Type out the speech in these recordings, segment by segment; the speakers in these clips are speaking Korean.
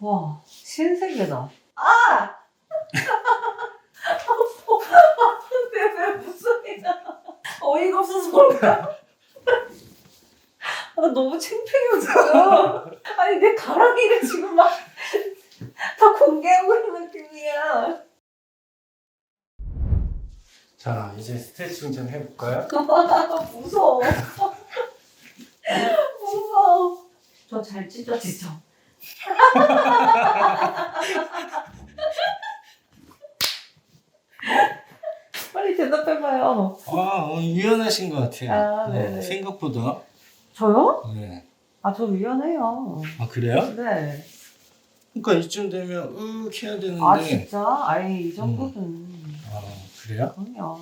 와, 신세계다. 근데 왜 무슨이야? 어이가 없어서 그런가? 아, 나 너무 창피해요, 지금. 아니, 내 가랑이를 지금 막 다 공개하고 있는 느낌이야. 자, 이제 스트레칭 좀 해볼까요? 무서워. 무서워. 저 잘 찢어지죠? 빨리 대답해봐요. 아, 어, 유연하신 것 같아요. 아, 네네. 생각보다. 저요? 네. 아, 저 유연해요. 아, 그래요? 네. 그러니까 이쯤 되면 으 해야 되는데. 아, 진짜? 아이, 이 정도는. 아, 그래요? 그럼요.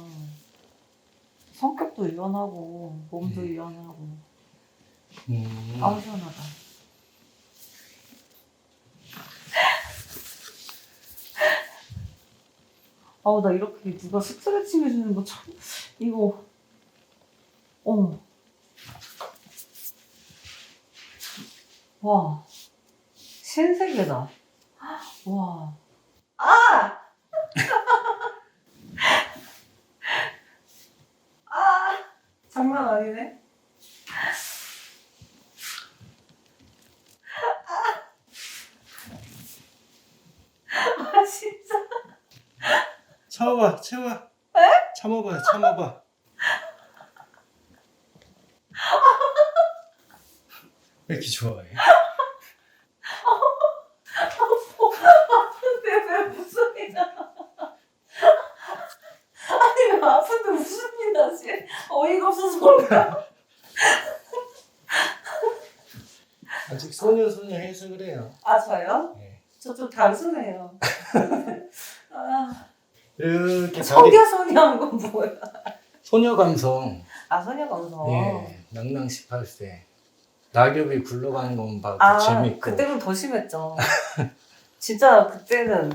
성격도 유연하고, 몸도 음. 유연하고. 음. 아우, 시원하다. 아우, 나 이렇게 누가 스트레칭 해주는 거 참, 이거, 어. 와, 신세계다. 와. 아! 아! 장난 아니네. 아, 진짜. 참아봐, 참아. 참아봐, 참아봐. 왜 이렇게 좋아해? 근데 왜 무슨 일 아니 왜 아픈데 무슨 일 나지? 어이가 없어서 그런가? 아직 소녀 소녀 해서 그래요. 아 저요? 네. 저 좀 단순해요. 아, 이렇게 다리, 청계소녀한 건 뭐야? 소녀 감성. 아 소녀 감성. 네, 낭낭 18세. 낙엽이 굴러가는 것만 봐도 아 재밌고. 그때는 더 심했죠. 진짜 그때는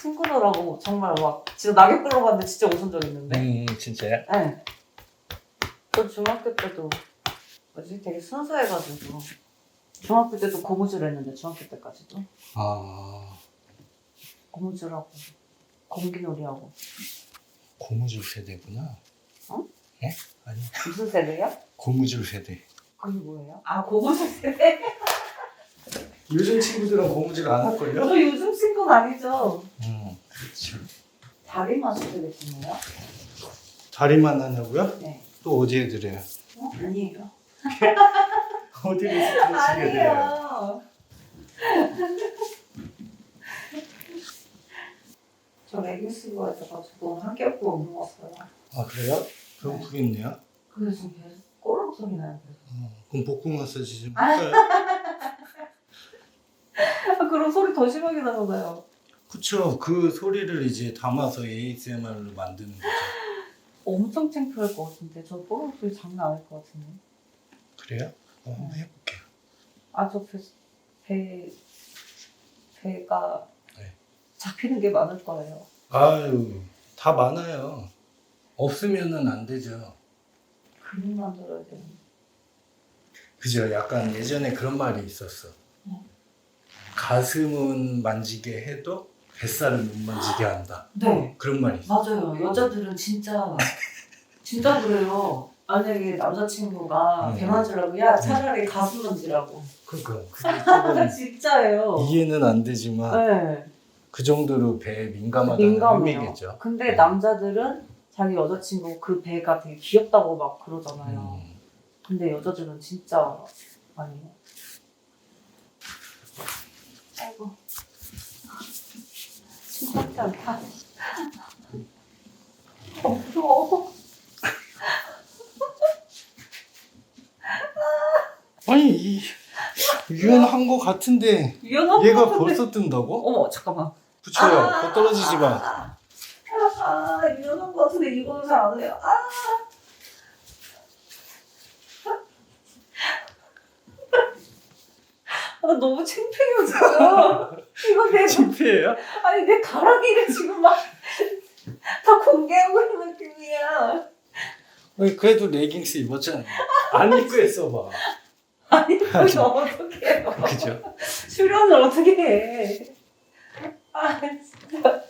친구들하고 정말 막 진짜 낙엽 굴러갔는데 진짜 웃은 적 있는데. 음, 진짜요? 네. 저 중학교 때도 뭐지 되게 순수해가지고 중학교 때도 고무줄 했는데 중학교 때까지도 아, 고무줄하고 공기놀이하고 고무줄 세대구나. 어? 예? 아니, 무슨 세대야? 고무줄 세대. 그게 뭐예요? 아 고무줄 세대? 요즘 친구들은 고무줄 안 할걸요? 저 요즘 친구는 아니죠. 음, 그렇죠. 다리만 세대겠네요. 다리만 하냐고요? 네. 또 어디 해드려요? 어? 아니에요. 어디를 스트레칭 해드려요? 아니에요. 저 레깅스 입어가지고 한 개월도 못 먹었어요. 아, 그래요? 그럼 부겠네요. 그래서 지금 계속 꼬르륵 소리. 계속. 어, 그럼 복부 마사지 좀 할까요? 아, 그럼 소리 더 심하게 나잖아요. 그쵸. 그 소리를 이제 담아서 ASMR로 만드는 거죠. 엄청 창피할 것 같은데 저 꼬르륵 소리 장난 아닐 것 같은데. 그래요? 어, 한번 해볼게요. 아 저 배, 배 배가 네. 잡히는 게 많을 거예요. 아유, 다 많아요. 없으면은 안 되죠. 그림 만들어야 되는데. 그죠? 약간 예전에 그런 말이 있었어. 어. 가슴은 만지게 해도 뱃살은 못 만지게 한다. 네. 그런 말이 있어. 맞아요. 여자들은 진짜 진짜 그래요. 만약에 남자친구가 네. 배 만지라고 야 차라리 가슴 만지라고. 그러니까 그게 조금 진짜예요. 이해는 안 되지만 네. 그 정도로 배에 민감하다는 민감해요. 의미겠죠. 근데 네. 남자들은 자기 여자친구 그 배가 되게 귀엽다고 막 그러잖아요. 음. 근데 여자들은 진짜 아니에요. 아이고. 심상치 않다. 어, 무서워. 아니 이 유연한 거 같은데 위험한 얘가 것 같은데. 벌써 뜬다고? 어머, 잠깐만. 붙여요. 아. 더 떨어지지 마. 아, 아, 위험한 것 같은데 이거는 잘 안 해요. 아. 아, 나 너무 창피해요, 지금. 이거 내, 창피해요? 아니, 내 가락이를 지금 막 다 공개하고 있는 느낌이야. 그래도 레깅스 입었잖아요. 안 입고 했어 봐. 아니 그거 어떻게 해요? 그죠? 출연을 어떻게 해? 아 진짜.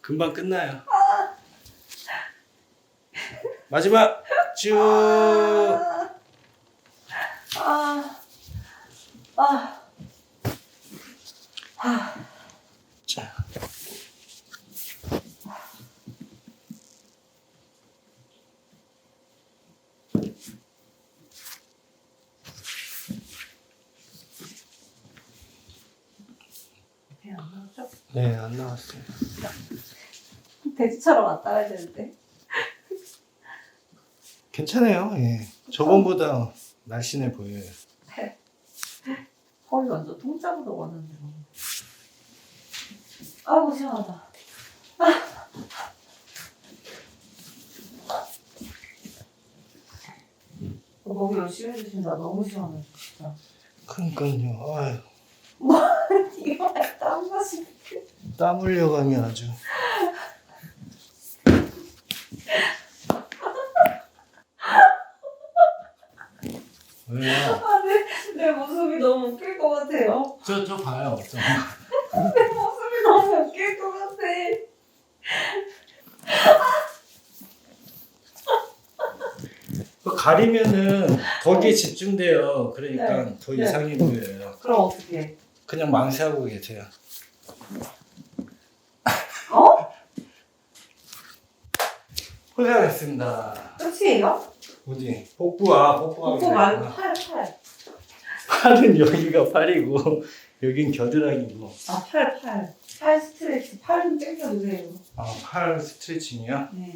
금방 끝나요. 마지막 쭉. 아. 아. 아. 자. 배안 나오죠? 네, 안 나왔어요. 돼지처럼 왔다 가야 되는데. 괜찮아요. 예. 저번보다 날씬해 보여요. 허리 완전 통짜보다 왔는데. 뭐. 아이고 시원하다. 아. 너무 열심히 해주신다. 너무 시원해 진짜. 그러니까요. 아유, 이거 땀 맛이. 땀 흘려가면 아주. 왜요? 아, 내, 내 모습이 너무 웃길 것 같아요. 저, 저 봐요. 저. 내 모습이 너무 웃길 것 같아. 그 가리면은 거기에 집중돼요. 그러니까 네. 더 네. 이상해 보여요. 그럼 어떻게? 그냥 망치하고 계세요. 어? 고생하셨습니다. 끝이에요? 어디? 복부아, 복부아. 복부 말고 팔, 팔. 팔은 여기가 팔이고 여긴 겨드랑이고. 아, 팔, 팔. 팔 스트레치. 팔 좀 당겨주세요. 아, 팔 스트레칭이요? 네.